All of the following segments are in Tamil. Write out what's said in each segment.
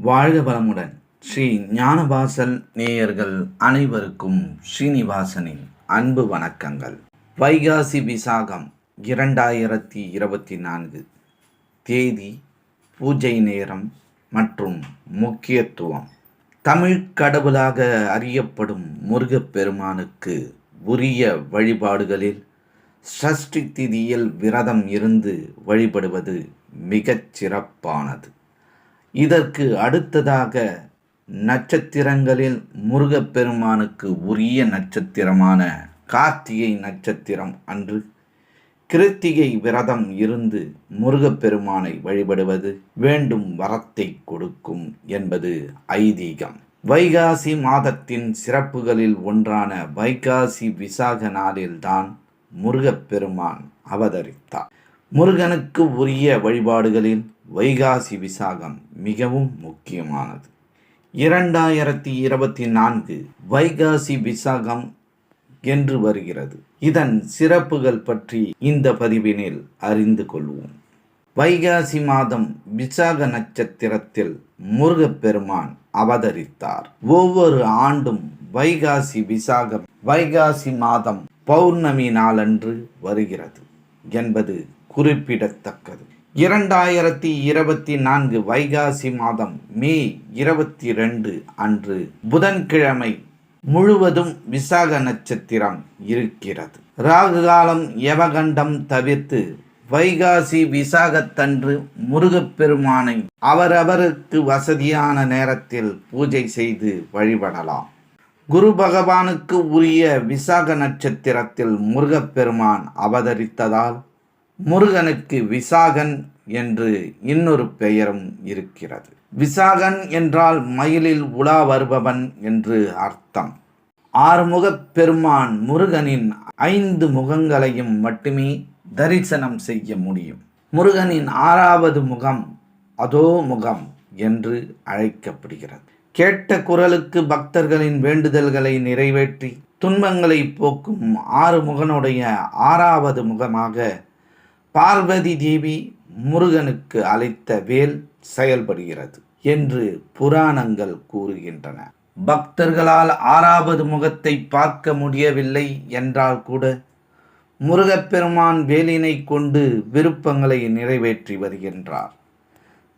வாழ்க வளமுடன். ஸ்ரீ ஞானவாசல் நேயர்கள் அனைவருக்கும் ஸ்ரீனிவாசனின் அன்பு வணக்கங்கள். வைகாசி விசாகம் இரண்டாயிரத்தி இருபத்தி நான்கு. தேதி பூஜை நேரம் மற்றும் முக்கியத்துவம். தமிழ் கடவுளாக அறியப்படும் முருகப்பெருமானுக்கு உரிய வழிபாடுகளில் சஷ்டி திதியில் விரதம் இருந்து வழிபடுவது மிகச் சிறப்பானது. இதற்கு அடுத்ததாக நட்சத்திரங்களில் முருகப்பெருமானுக்கு உரிய நட்சத்திரமான கார்த்திகை நட்சத்திரம் அன்று கிருத்திகை விரதம் இருந்து முருகப்பெருமானை வழிபடுவது வேண்டும் வரத்தை கொடுக்கும் என்பது ஐதீகம். வைகாசி மாதத்தின் சிறப்புகளில் ஒன்றான வைகாசி விசாக நாளில்தான் முருகப்பெருமான் அவதரித்தார். முருகனுக்கு உரிய வழிபாடுகளில் வைகாசி விசாகம் மிகவும் முக்கியமானது. இரண்டாயிரத்தி இருபத்தி நான்கு வைகாசி விசாகம் என்று வருகிறது. இதன் சிறப்புகள் பற்றி இந்த பதிவினில் அறிந்து கொள்வோம். வைகாசி மாதம் விசாக நட்சத்திரத்தில் முருகப்பெருமான் அவதரித்தார். ஒவ்வொரு ஆண்டும் வைகாசி விசாகம் வைகாசி மாதம் பௌர்ணமி நாளன்று வருகிறது என்பது குறிப்பிடத்தக்கது. இரண்டாயிரத்தி இருபத்தி நான்கு வைகாசி மாதம் மே இருபத்தி ரெண்டு அன்று புதன்கிழமை முழுவதும் விசாக நட்சத்திரம் இருக்கிறது. ராகு காலம் யவகண்டம் தவிர்த்து வைகாசி விசாகத்தன்று முருகப்பெருமானை அவரவருக்கு வசதியான நேரத்தில் பூஜை செய்து வழிபடலாம். குரு பகவானுக்கு உரிய விசாக நட்சத்திரத்தில் முருகப்பெருமான் அவதரித்ததால் முருகனுக்கு விசாகன் என்று இன்னொரு பெயரும் இருக்கிறது. விசாகன் என்றால் மயிலில் உலா வருபவன் என்று அர்த்தம். ஆறுமுகப் பெருமான் முருகனின் ஐந்து முகங்களையும் மட்டுமே தரிசனம் செய்ய முடியும். முருகனின் ஆறாவது முகம் அதோ முகம் என்று அழைக்கப்படுகிறது. கேட்ட குரலுக்கு பக்தர்களின் வேண்டுதல்களை நிறைவேற்றி துன்பங்களை போக்கும் ஆறு முகனுடைய ஆறாவது முகமாக பார்வதி தேவி முருகனுக்கு அளித்த வேல் செயல்படுகிறது என்று புராணங்கள் கூறுகின்றன. பக்தர்களால் ஆறாவது முகத்தை பார்க்க முடியவில்லை என்றால் கூட முருகப்பெருமான் வேலினை கொண்டு விருப்பங்களை நிறைவேற்றி வருகின்றார்.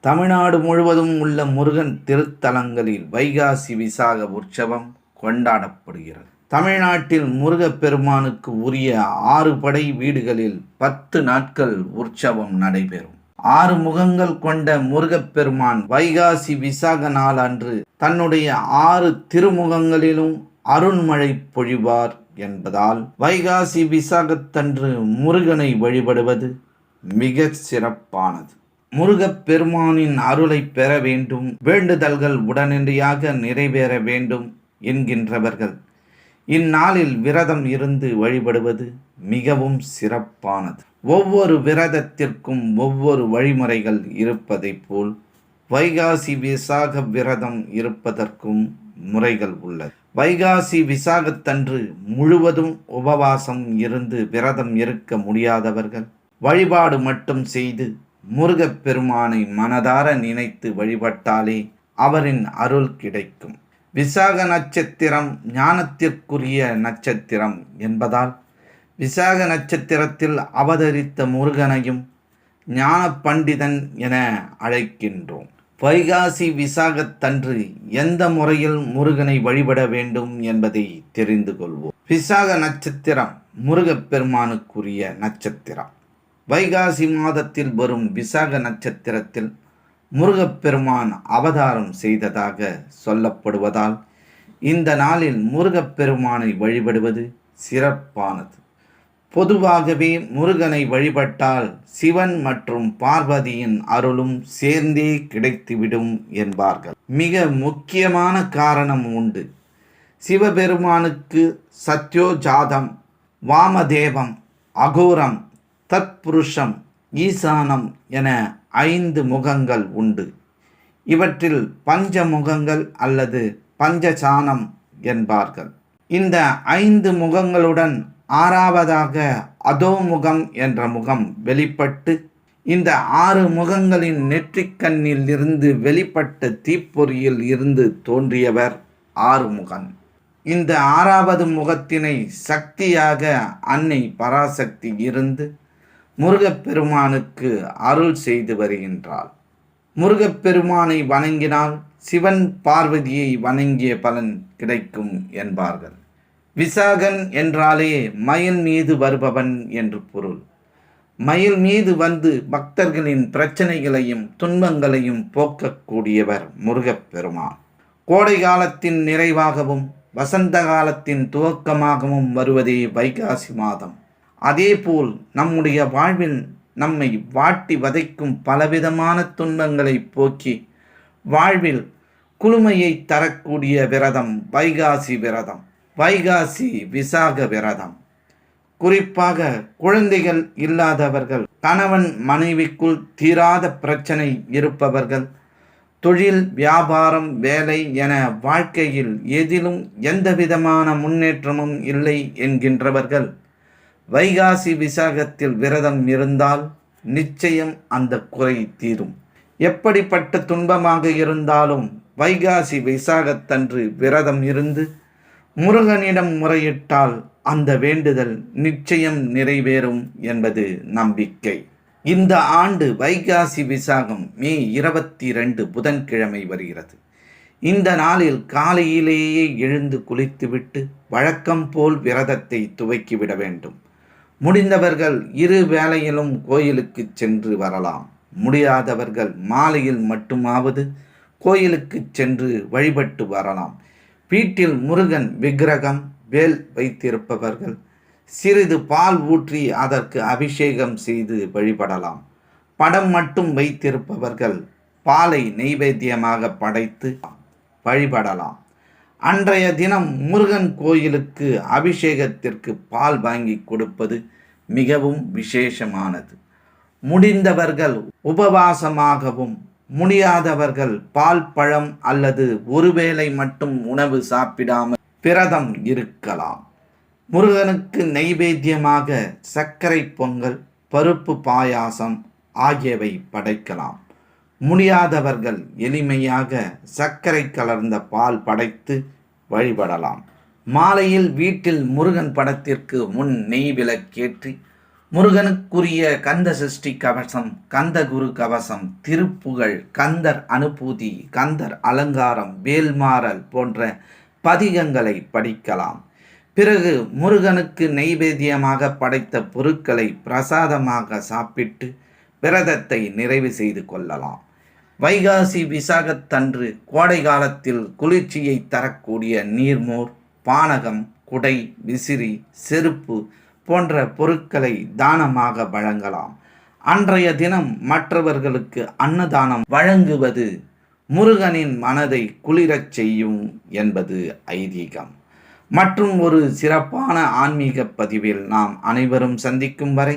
தமிழ்நாடு முழுவதும் உள்ள முருகன் திருத்தலங்களில் வைகாசி விசாக உற்சவம் கொண்டாடப்படுகிறது. தமிழ்நாட்டில் முருகப்பெருமானுக்கு உரிய ஆறு படை வீடுகளில் பத்து நாட்கள் உற்சவம் நடைபெறும். ஆறு முகங்கள் கொண்ட முருகப்பெருமான் வைகாசி விசாக நாள் அன்று தன்னுடைய ஆறு திருமுகங்களிலும் அருண்மழை பொழிவார் என்பதால் வைகாசி விசாகத்தன்று முருகனை வழிபடுவது மிக சிறப்பானது. முருகப்பெருமானின் அருளை பெற வேண்டும் வேண்டுதல்கள் உடனடியாக நிறைவேற வேண்டும் என்கின்றவர்கள். இந்நாளில் விரதம் இருந்து வழிபடுவது மிகவும் சிறப்பானது. ஒவ்வொரு விரதத்திற்கும் ஒவ்வொரு வழிமுறைகள் இருப்பதைப் போல் வைகாசி விசாக விரதம் இருப்பதற்கும் முறைகள் உள்ளது. வைகாசி விசாகத்தன்று முழுவதும் உபவாசம் இருந்து விரதம் இருக்க முடியாதவர்கள் வழிபாடு மட்டும் செய்து முருகப்பெருமானை மனதார நினைத்து வழிபட்டாலே அவரின் அருள் கிடைக்கும். விசாக நட்சத்திரம் ஞானத்திற்குரிய நட்சத்திரம் என்பதால் விசாக நட்சத்திரத்தில் அவதரித்த முருகனையும் ஞான பண்டிதன் என அழைக்கின்றோம். வைகாசி விசாகத்தன்று எந்த முறையில் முருகனை வழிபட வேண்டும் என்பதை தெரிந்து கொள்வோம். விசாக நட்சத்திரம் முருகப்பெருமானுக்குரிய நட்சத்திரம். வைகாசி மாதத்தில் வரும் விசாக நட்சத்திரத்தில் முருகப்பெருமான் அவதாரம் செய்ததாக சொல்லப்படுவதால் இந்த நாளில் முருகப்பெருமானை வழிபடுவது சிறப்பானது. பொதுவாகவே முருகனை வழிபட்டால் சிவன் மற்றும் பார்வதியின் அருளும் சேர்ந்தே கிடைத்துவிடும் என்பார்கள். மிக முக்கியமான காரணம் உண்டு. சிவபெருமானுக்கு சத்யோஜாதம் வாமதேவம் அகோரம் தத்புருஷம் ஈசானம் என ஐந்து முகங்கள் உண்டு. இவற்றில் பஞ்ச முகங்கள் அல்லது பஞ்சசானம் என்பார்கள். இந்த ஐந்து முகங்களுடன் ஆறாவதாக அதோமுகம் என்ற முகம் வெளிப்பட்டு இந்த ஆறு முகங்களின் நெற்றிக்கண்ணில் இருந்து வெளிப்பட்ட தீப்பொறியில் இருந்து தோன்றியவர் ஆறுமுகன். இந்த ஆறாவது முகத்தினை சக்தியாக அன்னை பராசக்தி இருந்து முருகப்பெருமானுக்கு அருள் செய்து வருகின்றாள். முருகப்பெருமானை வணங்கினால் சிவன் பார்வதியை வணங்கிய பலன் கிடைக்கும் என்பார்கள். விசாகன் என்றாலே மயில் மீது வருபவன் என்று பொருள். மயில் மீது வந்து பக்தர்களின் பிரச்சனைகளையும் துன்பங்களையும் போக்கக்கூடியவர் முருகப்பெருமான். கோடை காலத்தின் நிறைவாகவும் வசந்த காலத்தின் துவக்கமாகவும் வருவதே வைகாசி மாதம். அதேபோல் நம்முடைய வாழ்வில் நம்மை வாட்டி வதைக்கும் பலவிதமான துன்பங்களை போக்கி வாழ்வில் குளுமையை தரக்கூடிய விரதம் வைகாசி விரதம் வைகாசி விசாக விரதம். குறிப்பாக குழந்தைகள் இல்லாதவர்கள் கணவன் மனைவிக்குள் தீராத பிரச்சனை இருப்பவர்கள் தொழில் வியாபாரம் வேலை என வாழ்க்கையில் எதிலும் எந்தவிதமான முன்னேற்றமும் இல்லை என்கின்றவர்கள். வைகாசி விசாகத்தில் விரதம் இருந்தால் நிச்சயம் அந்த குறை தீரும். எப்படிப்பட்ட துன்பமாக இருந்தாலும் வைகாசி விசாகத்தன்று விரதம் இருந்து முருகனிடம் முறையிட்டால் அந்த வேண்டுதல் நிச்சயம் நிறைவேறும் என்பது நம்பிக்கை. இந்த ஆண்டு வைகாசி விசாகம் மே இருபத்தி ரெண்டு புதன்கிழமை வருகிறது. இந்த நாளில் காலையிலேயே எழுந்து குளித்துவிட்டு வழக்கம் போல் விரதத்தை துவக்கிவிட வேண்டும். முடிந்தவர்கள் இரு வேளையிலும் கோயிலுக்கு சென்று வரலாம். முடியாதவர்கள் மாலையில் மட்டுமாவது கோயிலுக்கு சென்று வழிபட்டு வரலாம். வீட்டில் முருகன் விக்கிரகம் வேல் வைத்திருப்பவர்கள் சிறிது பால் ஊற்றி அதற்கு அபிஷேகம் செய்து வழிபடலாம். படம் மட்டும் வைத்திருப்பவர்கள் பாலை நெய்வேத்தியமாக படைத்து வழிபடலாம். அன்றைய தினம் முருகன் கோயிலுக்கு அபிஷேகத்திற்கு பால் வாங்கி கொடுப்பது மிகவும் விசேஷமானது. முடிந்தவர்கள் உபவாசமாகவும் முடியாதவர்கள் பால் பழம் அல்லது ஒருவேளை மட்டும் உணவு சாப்பிடாமல் பிரதம் இருக்கலாம். முருகனுக்கு நைவேத்தியமாக சர்க்கரை பொங்கல் பருப்பு பாயாசம் ஆகியவை படைக்கலாம். முடியாதவர்கள் எளிமையாக சர்க்கரை கலர்ந்த பால் படைத்து வழிபடலாம். மாலையில் வீட்டில் முருகன் படத்திற்கு முன் நெய் விளக்கேற்றி முருகனுக்குரிய கந்த சிருஷ்டி கவசம் கந்த குரு கவசம் திருப்புகழ் கந்தர் அனுபூதி கந்தர் அலங்காரம் வேல்மாறல் போன்ற பதிகங்களை படிக்கலாம். பிறகு முருகனுக்கு நெய்வேத்தியமாக படைத்த பொருட்களை பிரசாதமாக சாப்பிட்டு விரதத்தை நிறைவு செய்து கொள்ளலாம். வைகாசி விசாகத்தன்று கோடை காலத்தில் குளிர்ச்சியை தரக்கூடிய நீர்மோர் பானகம் குடை விசிறி செருப்பு போன்ற பொருட்களை தானமாக வழங்கலாம். அன்றைய தினம் மற்றவர்களுக்கு அன்னதானம் வழங்குவது முருகனின் மனதை குளிரச் செய்யும் என்பது ஐதீகம். மற்றும் ஒரு சிறப்பான ஆன்மீக பதிவில் நாம் அனைவரும் சந்திக்கும் வரை